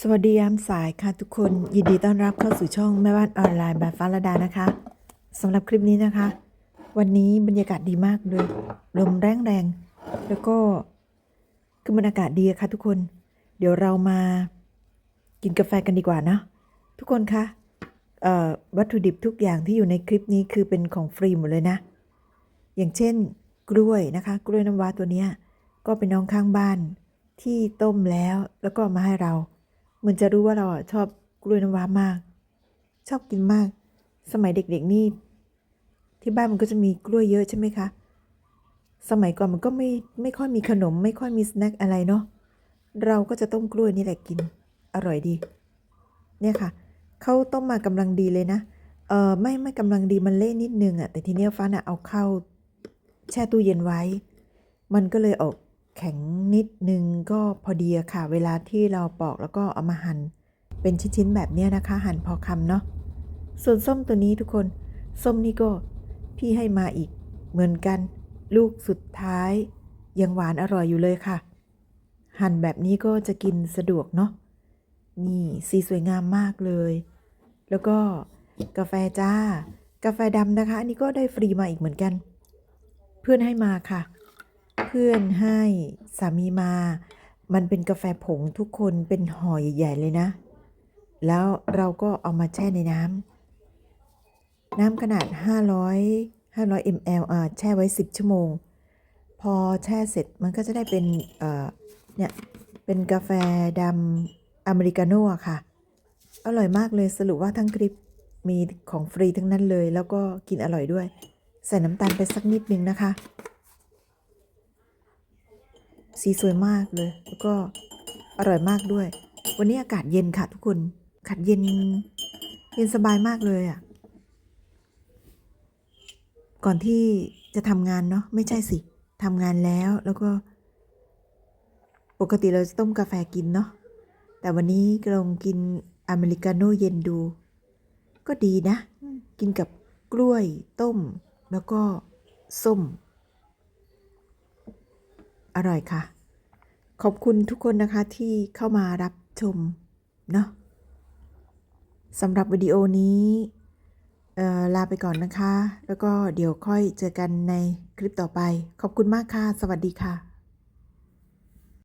สวัสดียามสายค่ะทุกคนยินดีต้อนรับเข้าสู่ช่องแม่บ้านออนไลน์แบบฟ้าระดานะคะสำหรับคลิปนี้นะคะ วันนี้บรรยากาศดีมากเลย ลมแรงแรงๆแล้วก็คือบรรยากาศดีะค่ะทุกคน เดี๋ยวเรามากินกาแฟกันดีกว่านะ ทุกคนคะเอ่อวัตถุดิบทุกอย่างที่อยู่ในคลิปนี้คือเป็นของฟรีหมดเลยนะ อย่างเช่น กล้วยนะคะ กล้วยน้ำว้าตัวนี้ก็เป็นน้องข้างบ้านที่ต้มแล้วแล้วก็มาให้เรา เหมือนจะรู้ว่าเราอะชอบกล้วยน้ำว้ามาก ชอบกินมาก สมัยเด็กๆนี่ที่บ้านมันก็จะมีกล้วยเยอะใช่ไหมคะ สมัยก่อนมันก็ไม่ไม่ค่อยมีขนม ไม่ค่อยมีสแน็คอะไรเนาะ เราก็จะต้มกล้วยนี่แหละกิน อร่อยดี เนี่ยค่ะ เขาต้มมากำลังดีเลยนะ เออไม่ไม่กำลังดีมันเละนิดนึงอะแต่ทีเนี้ยฟ้าน่ะเอาเข้าแช่ตู้เย็นไว้ มันก็เลยออก ข็งนิดนึงก็พอดีค่ะ เวลาที่เราปอกแล้วก็เอามาหั่นเป็นชิ้นๆแบบนี้นะคะ หั่นพอคำเนาะส่วนส้มตัวนี้ทุกคน ส้มนี่ก็พี่ให้มาอีกเหมือนกัน ลูกสุดท้ายยังหวานอร่อยอยู่เลยค่ะ หั่นแบบนี้ก็จะกินสะดวกเนาะนี่สีสวยงามมากเลย แล้วก็กาแฟจ้า กาแฟดำนะคะ อันนี้ก็ได้ฟรีมาอีกเหมือนกัน เพื่อนให้มาค่ะ พื่อนให้สามีมา มันเป็นกาแฟผงทุกคนเป็นห่อใหญ่ๆเลยนะ แล้วเราก็เอามาแช่ในน้ำน้ำขนาด 500 500 ml อ่าแช่ไว้ 10 ชั่วโมง พอแช่เสร็จมันก็จะได้เป็นเนี่ย เป็นกาแฟดำอเมริกาโน่ค่ะ อร่อยมากเลยสรุปว่าทั้งคลิปมีของฟรีทั้งนั้นเลย แล้วก็กินอร่อยด้วย ใส่น้ำตาลไปสักนิดนึงนะคะ สีสวยมากเลย แล้วก็อร่อยมากด้วย วันนี้อากาศเย็นค่ะทุกคนอากาศเย็น เย็นสบายมากเลยอะ่ะ ก่อนที่จะทำงานเนาะไม่ใช่สิทำงานแล้วแล้วก็ ปกติเราจะต้มกาแฟกินเนาะแต่วันนี้ลองกินอเมริกาโน่เย็นดู ก็ดีนะ กินกับกล้วยต้ม แล้วก็ส้ม อร่อยค่ะ ขอบคุณทุกคนนะคะที่เข้ามารับชมเนาะสำหรับวิดีโอนี้ลาไปก่อนนะคะ แล้วก็เดี๋ยวค่อยเจอกันในคลิปต่อไป ขอบคุณมากค่ะ สวัสดีค่ะ